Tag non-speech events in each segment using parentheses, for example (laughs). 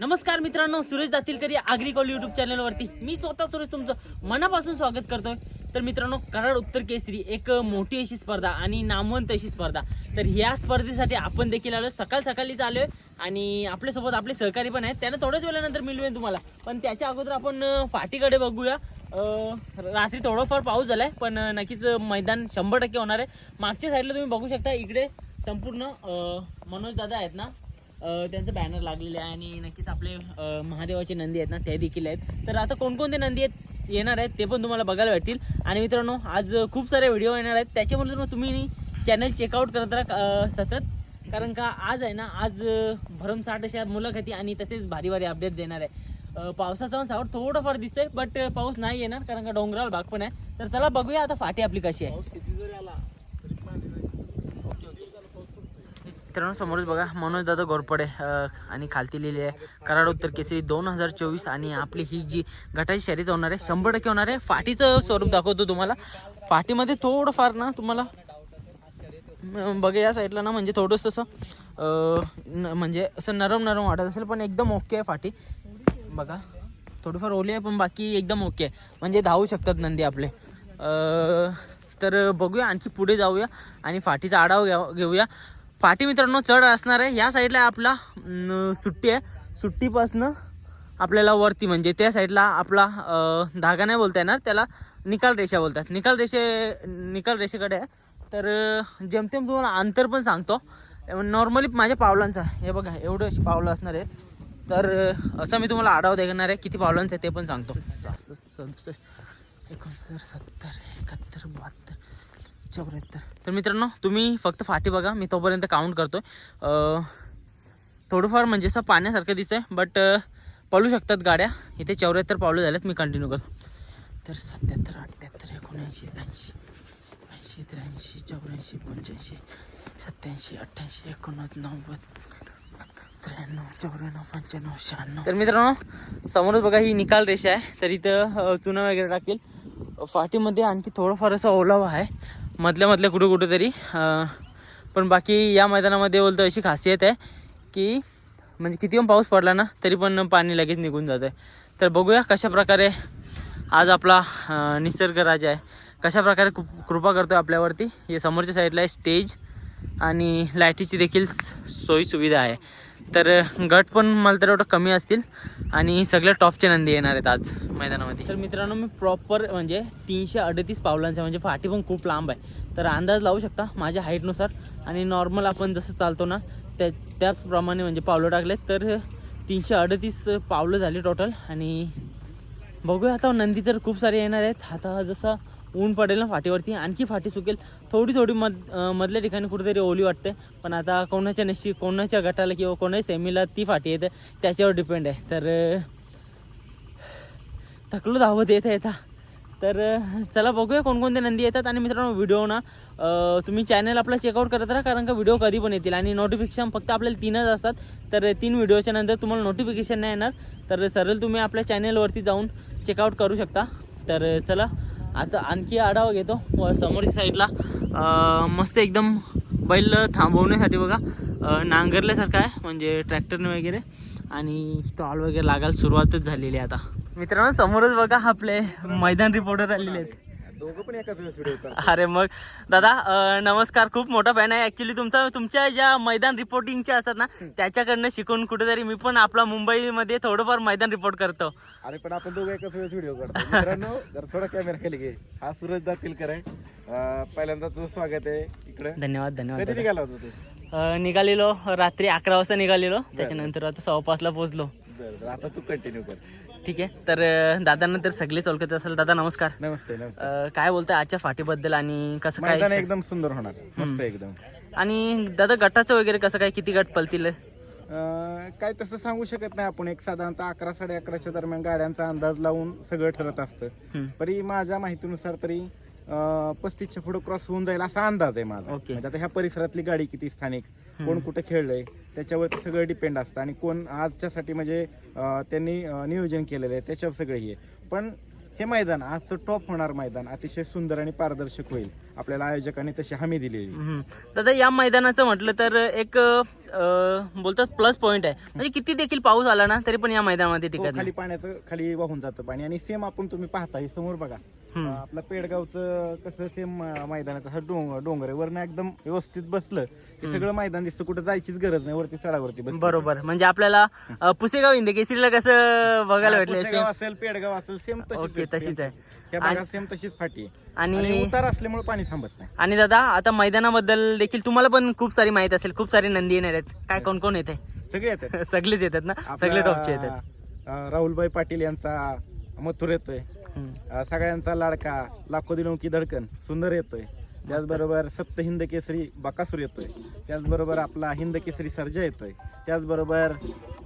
नमस्कार मित्रांनो Suresh दातीलकरी call YouTube चॅनलवरती. मी स्वतः सुरेश तुमचं मनापासून स्वागत करतोय. तर मित्रांनो कराड उत्तर केसरी एक मोठी अशी स्पर्धा आणि नामवंत अशी स्पर्धा. तर ह्या स्पर्धेसाठी आपण देखील आलो सकाळ सकाळीच आलोय आणि आपल्यासोबत आपले सहकारी पण आहेत. त्यांना थोड्याच वेळानंतर मिळवेन तुम्हाला. पण त्याच्या अगोदर आपण पाठीकडे फाटीकडे बघूया. रात्री थोडंफार पाऊस झालाय पण नक्कीच मैदान शंभर टक्के होणार आहे. मागच्या साईडला तुम्ही बघू शकता इकडे संपूर्ण मनोज दादा आहेत ना त्यांचं बॅनर लागलेले आहे आणि नक्कीच आपले महादेवाचे नंदी आहेत ना ते देखील आहेत. तर आता कोणकोणते नंदी आहेत येणार आहेत ते पण तुम्हाला बघायला भेटतील. आणि मित्रांनो आज खूप सारे व्हिडिओ येणार आहेत. त्याच्यामुळे मग तुम्ही चॅनल चेकआउट करत राहा सतत. कारण का आज आहे ना आज भरमसाठ अशा मुलाखती आणि तसेच भारी भारी अपडेट देणार आहे. पावसाचा सावर थोडंफार दिसतोय बट पाऊस नाही येणार कारण का डोंगराळ भाग पण आहे. तर चला बघूया आता फाटी आपली कशी आहे. मित्रांनो समोरच बघा मनोज दादा गोरपडे आणि खालती लिहिली आहे कराड उत्तर केसरी दोन हजार चोवीस आणि आपली ही जी गटाची शर्यत होणार आहे शंभर टक्के होणार आहे. फाटीचं स्वरूप दाखवतो तुम्हाला. फाटीमध्ये थोडंफार ना तुम्हाला बघा या साईडला ना म्हणजे थोडंसं असं न- म्हणजे असं नरम नरम वाटत असेल पण एकदम ओके आहे फाटी. बघा थोडीफार ओली आहे पण बाकी एकदम ओके आहे. म्हणजे धावू शकतात नंदी आपले. तर बघूया आणखी पुढे जाऊया आणि फाटीचा आढावा घ्या घेऊया. पाठी मित्रांनो चढ असणार आहे. या साईडला आपला सुट्टी आहे. सुट्टीपासनं आपल्याला वरती म्हणजे त्या साईडला आपला धागा नाही बोलता येणार त्याला निकाल रेषा बोलतात. निकाल रेषे निकाल रेषेकडे आहे. तर जेमतेम तुम्हाला अंतर पण सांगतो. नॉर्मली माझ्या पावलांचा हे बघा एवढं अशी पावलं असणार आहे तर असं मी तुम्हाला आढावा देणार आहे किती पावलांचं आहे ते पण सांगतो. सदुसष्ट एकोणसत्तर सत्तर एकाहत्तर बहात्तर. चौऱ्याहत्तर तर. मित्रांनो तुम्ही फक्त फाटी बघा मी तोपर्यंत काउंट करतोय. अ, थोडंफार म्हणजे असं पाण्यासारखं दिसतंय बट पळू शकतात गाड्या. इथे चौऱ्याहत्तर पावलं झालेत मी कंटिन्यू करतो. तर सत्याहत्तर अठ्ठ्याहत्तर एकोणऐंशी ऐंशी ऐंशी त्र्याऐंशी चौऱ्याऐंशी पंच्याऐंशी सत्याऐंशी अठ्ठ्याऐंशी एकोणनव्वद नव्वद त्र्याण्णव चौऱ्याण्णव पंच्याण्णव शहाण्णव. तर मित्रांनो समोरच बघा ही निकाल रेषा आहे. तर इथं चुना वगैरे टाकेल. फाटीमध्ये आणखी थोडंफार असा ओलावा आहे. मधल्या मधल्या कुठं कुठं तरी पण बाकी या मैदानामध्ये बोलतो अशी खासियत आहे की म्हणजे किती पण पाऊस पडला ना तरी पण पाणी लगेच निघून जातं आहे तर बघूया कशा प्रकारे आज आपला निसर्ग राजा आहे. कशा प्रकारे कृ- कृपा करतो आपल्यावरती. हे समोरच्या साईडला आहे स्टेज आणि लाईटीची देखील सोयीसुविधा आहे. तर गट पण मला तर एवढं कमी असतील. आणि सगळ्या टॉपचे नंदी येणार आहेत आज मैदानामध्ये. तर मित्रांनो मी प्रॉपर म्हणजे तीनशे अडतीस पावलांचा म्हणजे फाटी पण खूप लांब आहे. तर अंदाज लावू शकता माझ्या हाईटनुसार. आणि नॉर्मल आपण जसं चालतो ना त्या त्याचप्रमाणे म्हणजे पावलं टाकले तर तीनशे अडतीस पावलं झाली टोटल आणि बघूया आता नंदी तर खूप सारे येणार आहेत. आता जसं ऊन पडेल ना फाटीवरती आणखी फाटी सुकेल. थोडी थोडी मध मधल्या ठिकाणी कुठेतरी ओली वाटते. पण आता कोणाच्या नशी कोणाच्या गटाला किंवा कोणाच्या सेमीला ती फाटी येते त्याच्यावर डिपेंड आहे. तर थकलो धावत येता येता तर चला बघूया कोणकोणत्या नंदी येतात. आणि मित्रांनो व्हिडिओ ना तुम्ही चॅनल आपला चेकआउट करत राहा कारण का व्हिडिओ कधी पण येतील. आणि नोटिफिकेशन फक्त आपल्याला तीनच असतात. तर तीन व्हिडिओच्या नंतर तुम्हाला नोटिफिकेशन नाही येणार. तर सरळ तुम्ही आपल्या चॅनलवरती जाऊन चेकआउट करू शकता. तर चला आता आणखी आढावा घेतो. व समोरच्या साईडला मस्त एकदम बैल थांबवण्यासाठी बघा. नांगरल्यासारखं आहे म्हणजे ट्रॅक्टरने वगैरे. आणि स्टॉल वगैरे लागायला सुरुवातच झालेली आहे आता. मित्रांनो समोरच बघा आपले मैदान रिपोर्टर आलेले आहेत. दोघं पण एकाच वेळेस व्हिडिओ अरे मग दादा अं, नमस्कार. खूप मोठा फॅन आहे. ऍक्च्युली तुमचा तुमच्या ज्या मैदान रिपोर्टिंगचे असतात ना त्याच्याकडनं शिकून कुठेतरी मी पण आपला मुंबईमध्ये थोडंफार मैदान रिपोर्ट करतो. अरे पण आपण दोघं एकाच वेळेस व्हिडिओ करतो. मित्रांनो जर थोडा कॅमेरा खाली घे. हा सूरज दातीलकर आहे. अं, पहिल्यांदा तुझं स्वागत आहे इकडे. धन्यवाद धन्यवाद कधी दादा. निघाला होता तू? अं, निघालेलो रात्री अकरा वाजता निघालेलो. त्याच्यानंतर आता सव्वा पाचला पोहोचलो. बरं बरं. आता तू कंटिन्यू कर. ठीक आहे. तर दादांना तर सगळे ओळखत असेल. दादा नमस्कार. नमस्ते नमस्ते. अं, काय बोलताय आजच्या फाटीबद्दल आणि कसं मैदान काय एकदम सुंदर होणार मस्त एकदम. आणि दादा गटाचं वगैरे कसं काय? किती गट पलतील अं, काय तसं सांगू शकत नाही आपण. एक साधारणतः अकरा साडे अकराच्या दरम्यान गाड्यांचा अंदाज लावून सगळं ठरत असतं. हम्म. तरी माझ्या माहितीनुसार तरी पस्तीसच्या पुढे क्रॉस होऊन जाईल असा अंदाज आहे माझा. म्हणजे आता ह्या परिसरातली गाडी किती स्थानिक? कोण कुठे खेळलंय? त्याच्यावरती सगळं डिपेंड असतं. आणि कोण आजच्यासाठी म्हणजे अं, त्यांनी अं, नियोजन केलेलं आहे त्याच्यावर सगळं हे आहे. पण हे मैदान आजचं टॉप होणार मैदान अतिशय सुंदर आणि पारदर्शक होईल. आपल्याला आयोजकांनी तशी हमी दिलेली हम्म. दादा या मैदानाचं म्हटलं तर एक अं, बोलतात प्लस पॉइंट आहे. म्हणजे किती देखील पाऊस आला ना तरी पण या मैदानामध्ये हो, टिकत खाली पाण्याचं खाली वाहून जातं पाणी. आणि सेम आपण तुम्ही पाहता हे समोर बघा. आपलं पेडगावचं कसं सेम मैदानात असं डोंगर डोंगर आहे वरनं एकदम व्यवस्थित बसलं. की सगळं मैदान दिसतं कुठं जायचीच गरज नाही वरती चढावरती बस बरोबर. म्हणजे आपल्याला अं, पुसेगाव इंदे केसरीला कसं बघायला भेटले असेल पेडगाव असेल सेम ओके, तशीच आहे. त्या भागात सेम तशीच फाटी आहे. आणि आणि उतार असल्यामुळे पाणी थांबत नाही. आणि दादा आता मैदानाबद्दल देखील तुम्हाला पण खूप सारी माहिती असेल खूप सारे नंदी येणार आहेत. काय कोण कोण येते सगळे येतात. (laughs) सगळेच येतात ना? सगळे टॉपचे येतात. अं, राहुलभाई पाटील यांचा मथुर येतोय. अं, सगळ्यांचा लाडका लाखो दिनों की धडकन सुंदर येतोय. त्याचबरोबर सप्त हिंद केसरी बकासूर येतोय. त्याचबरोबर आपला हिंद केसरी सर्जा येतोय. त्याचबरोबर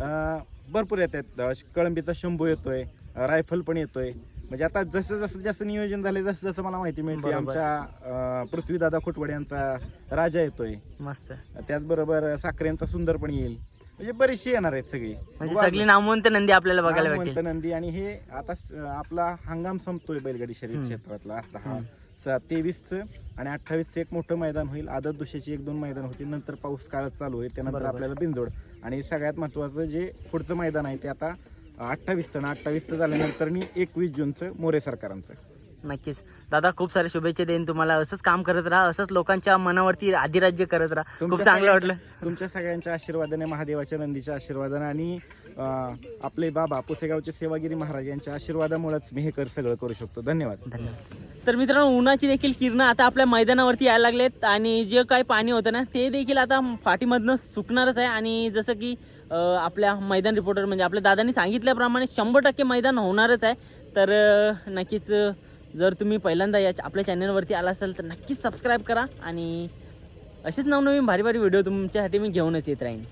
अं, भरपूर येतात अं, कळंबीचा शंभू येतोय अं, रायफल पण येतोय. म्हणजे आता जसं जसं जसं नियोजन झाले जसं जसं मला माहिती मिळते बरोबर. आमच्या अं, पृथ्वीदादा खोटवड यांचा राजा येतोय. मस्त. त्याचबरोबर साखरेंचा सुंदर पण येईल. म्हणजे बरीचशी येणार आहेत सगळी. म्हणजे सगळी नामवंत नंदी आपल्याला बघायला नामवंत भेटेल नंदी आणि हे आता स- आपला हंगाम संपतोय बैलगाडी शर्यत. क्षेत्रातला. आता हा तेवीसचं आणि अठ्ठावीसचं एक मोठं मैदान होईल. आदत दुसऱ्याची एक दोन मैदान होतील. नंतर पाऊस काळात चालू होईल. त्यानंतर. आपल्याला बिंदोड आणि सगळ्यात महत्वाचं जे पुढचं मैदान आहे ते आता अठ्ठावीसचं. ना अठ्ठावीसचं झाल्यानंतर एकवीस जूनचं मोरे सरकारांचं. नक्कीच. दादा खूप सारे शुभेच्छा देईन तुम्हाला. असंच काम करत राहा असंच लोकांच्या मनावरती अधिराज्य करत राहा. खूप तुमच्या चांगलं वाटलं. तुमच्या सगळ्यांच्या आशीर्वादाने महादेवाच्या नंदीच्या आशीर्वादाने आणि आपले बाबा पुसेगावचे सेवागिरी महाराज यांच्या आशीर्वादामुळेच मी हे कर सगळं करू शकतो. धन्यवाद. धन्यवाद. तर मित्रांनो उन्हाची देखील किरणं आता आपल्या मैदानावरती यायला लागलेत आणि जे काही पाणी होतं ना ते देखील आता फाटीमधनं सुकणारच आहे. आणि जसं की आपल्या मैदान रिपोर्टर म्हणजे आपल्या दादांनी सांगितल्याप्रमाणे शंभर टक्के मैदान होणारच आहे. तर नक्कीच जर तुम्ही पहिल्यांदा या आपल्या चॅनलवरती आला असाल तर नक्कीच सबस्क्राईब करा आणि असेच नवनवीन भारी भारी व्हिडिओ तुमच्यासाठी मी घेऊनच येत राहीन.